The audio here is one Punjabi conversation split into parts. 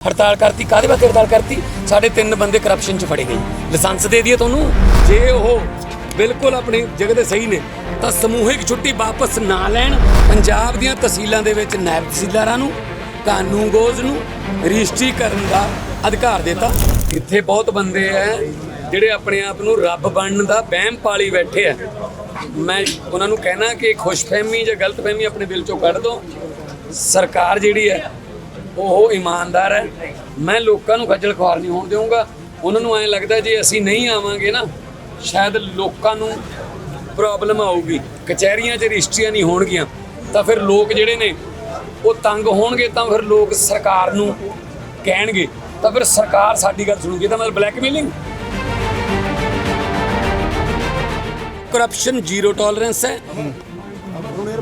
ਹੜਤਾਲ ਕਰਤੀ, ਕਾਹਦੇ ਵਾਸਤੇ ਹੜਤਾਲ ਕਰਤੀ? ਸਾਡੇ ਤਿੰਨ ਬੰਦੇ ਕਰਪਸ਼ਨ 'ਚ ਫੜੇ ਗਏ। ਲਾਇਸੈਂਸ ਦੇ ਦਈਏ ਤੁਹਾਨੂੰ। ਜੇ ਉਹ ਬਿਲਕੁਲ ਆਪਣੀ ਜਗ੍ਹਾ ਤੇ ਸਹੀ ਨੇ, ਤਾਂ ਸਮੂਹਿਕ ਛੁੱਟੀ ਵਾਪਸ ਨਾ ਲੈਣ। ਪੰਜਾਬ ਦੀਆਂ ਤਹਿਸੀਲਾਂ ਦੇ ਵਿੱਚ ਨਾਇਬ ਤਹਿਸੀਲਦਾਰਾਂ ਨੂੰ ਕਾਨੂੰਗੋਜ਼ ਨੂੰ ਰਜਿਸਟਰੀ ਕਰਨ ਦਾ ਅਧਿਕਾਰ ਦਿੱਤਾ। ਇੱਥੇ ਬਹੁਤ ਬੰਦੇ ਐ, ਜਿਹੜੇ ਆਪਣੇ ਆਪ ਨੂੰ ਰੱਬ ਬਣਨ ਦਾ ਵਹਿਮ ਪਾਲੀ ਬੈਠੇ ਆ ਮੈਂ ਉਹਨਾਂ ਨੂੰ ਕਹਿਣਾ ਕਿ ਖੁਸ਼ਫਹਿਮੀ ਜਾਂ ਗਲਤਫਹਿਮੀ ਆਪਣੇ ਦਿਲ ਚੋਂ ਕੱਢ ਦਿਓ ਸਰਕਾਰ ਜਿਹੜੀ ਹੈ ਉਹ ਇਮਾਨਦਾਰ ਹੈ। ਮੈਂ ਲੋਕਾਂ ਨੂੰ ਖੱਜਲ ਖੁਆਰ ਨਹੀਂ ਹੋਣ ਦੇਵਾਂਗਾ ਉਹਨਾਂ ਨੂੰ ਐਂ ਲੱਗਦਾ ਜੇ ਅਸੀਂ ਨਹੀਂ ਆਵਾਂਗੇ ਨਾ ਸ਼ਾਇਦ ਲੋਕਾਂ ਨੂੰ ਪ੍ਰੋਬਲਮ ਆਊਗੀ। ਕਚਹਿਰੀਆਂ 'ਚ ਰਜਿਸਟਰੀਆਂ ਨਹੀਂ ਹੋਣਗੀਆਂ ਤਾਂ ਫਿਰ ਲੋਕ ਜਿਹੜੇ ਨੇ ਉਹ ਤੰਗ ਹੋਣਗੇ ਤਾਂ ਫਿਰ ਲੋਕ ਸਰਕਾਰ ਨੂੰ ਕਹਿਣਗੇ। ਤਾਂ ਫਿਰ ਸਰਕਾਰ ਸਾਡੀ ਗੱਲ ਸੁਣੂਗੀ। ਤਾਂ ਮਤਲਬ ਬਲੈਕਮੇਲਿੰਗ ਕਰਪਸ਼ਨ ਜ਼ੀਰੋ ਟੋਲਰੈਂਸ ਹੈ।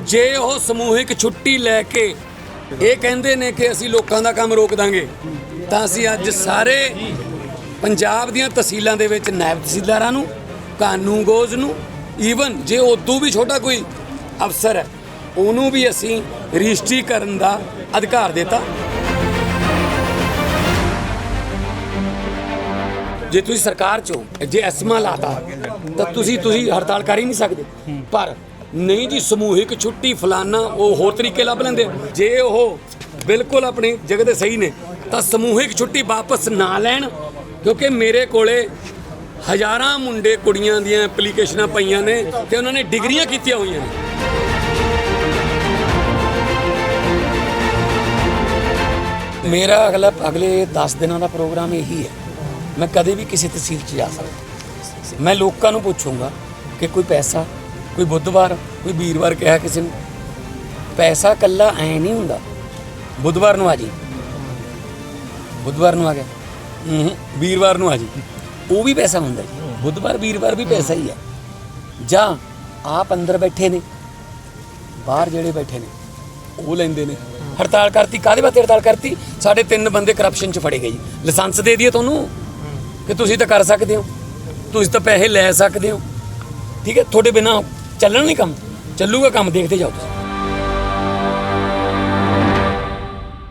ਜੇ ਉਹ ਸਮੂਹਿਕ ਛੁੱਟੀ ਲੈ ਕੇ ਇਹ ਕਹਿੰਦੇ ਨੇ ਕਿ ਅਸੀਂ ਲੋਕਾਂ ਦਾ ਕੰਮ ਰੋਕ ਦਾਂਗੇ। ਤਾਂ ਅਸੀਂ ਅੱਜ ਸਾਰੇ ਪੰਜਾਬ ਦੀਆਂ ਤਹਿਸੀਲਾਂ ਦੇ ਵਿੱਚ ਨਾਇਬ ਤਹਿਸੀਲਦਾਰਾਂ ਨੂੰ ਕਾਨੂੰਗੋਜ਼ ਨੂੰ ਈਵਨ ਜੇ ਉਦੋਂ ਵੀ ਛੋਟਾ ਕੋਈ ਅਫਸਰ ਹੈ, ਉਹਨੂੰ ਵੀ ਅਸੀਂ ਰਜਿਸਟਰੀ ਕਰਨ ਦਾ ਅਧਿਕਾਰ ਦਿੱਤਾ। ਜੇ ਤੁਸੀਂ ਸਰਕਾਰ ਚੋਂ ਜੇ ਐਸਮਾ ਲਾਤਾ, ਤਾਂ ਤੁਸੀਂ ਤੁਸੀਂ ਹੜਤਾਲ ਕਰ ਹੀ ਨਹੀਂ ਸਕਦੇ। ਪਰ ਨਹੀਂ ਜੀ, ਸਮੂਹਿਕ ਛੁੱਟੀ ਫਲਾਨਾ, ਉਹ ਹੋਰ ਤਰੀਕੇ ਲੱਭ ਲੈਂਦੇ ਜੇ ਉਹ ਬਿਲਕੁਲ ਆਪਣੀ ਜਗ੍ਹਾ ਤੇ ਸਹੀ ਨੇ, ਤਾਂ ਸਮੂਹਿਕ ਛੁੱਟੀ ਵਾਪਸ ਨਾ ਲੈਣ, ਕਿਉਂਕਿ ਮੇਰੇ ਕੋਲੇ ਹਜ਼ਾਰਾਂ ਮੁੰਡੇ ਕੁੜੀਆਂ ਦੀਆਂ ਐਪਲੀਕੇਸ਼ਨਾਂ ਪਈਆਂ ਨੇ ਤੇ ਉਹਨਾਂ ਨੇ ਡਿਗਰੀਆਂ ਕੀਤੀਆਂ ਹੋਈਆਂ ਨੇ। ਮੇਰਾ ਅਗਲਾ ਅਗਲੇ 10 ਦਿਨਾਂ ਦਾ ਪ੍ਰੋਗਰਾਮ ਇਹੀ ਹੈ। ਮੈਂ ਕਦੇ ਵੀ ਕਿਸੇ ਤਹਿਸੀਲ 'ਚ ਜਾ ਸਕਦਾ। ਮੈਂ ਲੋਕਾਂ ਨੂੰ ਪੁੱਛੂੰਗਾ ਕਿ ਕੋਈ ਪੈਸਾ ਕੋਈ ਬੁੱਧਵਾਰ, ਕੋਈ ਵੀਰਵਾਰ ਕਿਹਾ ਕਿਸੇ ਨੂੰ। ਪੈਸਾ ਕੱਲਾ ਐ ਨਹੀਂ ਹੁੰਦਾ। ਬੁੱਧਵਾਰ ਨੂੰ ਆ ਜੀ। ਬੁੱਧਵਾਰ ਨੂੰ ਆ ਗਿਆ। ਹੂੰ ਵੀਰਵਾਰ ਨੂੰ ਆ ਜੀ। ਉਹ ਵੀ ਪੈਸਾ ਹੁੰਦਾ ਜੀ। ਬੁੱਧਵਾਰ, ਵੀਰਵਾਰ ਵੀ ਪੈਸਾ ਹੀ ਹੈ ਜਾਂ ਆਪ ਅੰਦਰ ਬੈਠੇ ਨੇ, ਬਾਹਰ ਜਿਹੜੇ ਬੈਠੇ ਨੇ, ਉਹ ਲੈਂਦੇ ਨੇ। ਹੜਤਾਲ ਕਰਤੀ, ਕਾਹਦੇ ਵਾਸਤੇ ਹੜਤਾਲ ਕਰਤੀ? ਸਾਡੇ ਤਿੰਨ ਬੰਦੇ ਕਰਪਸ਼ਨ 'ਚ ਫੜੇ ਗਏ ਜੀ। ਲਾਇਸੈਂਸ ਦੇ ਦਈਏ ਤੁਹਾਨੂੰ ਕਿ ਤੁਸੀਂ ਤਾਂ ਕਰ ਸਕਦੇ ਹੋ। ਤੁਸੀਂ ਤਾਂ ਪੈਸੇ ਲੈ ਸਕਦੇ ਹੋ। ਠੀਕ ਹੈ, ਤੁਹਾਡੇ ਬਿਨਾ ਚੱਲਣ ਨਹੀਂ ਕੰਮ? ਚੱਲੂਗਾ ਕੰਮ ਦੇਖਦੇ ਜਾਓ ਤੁਸੀਂ।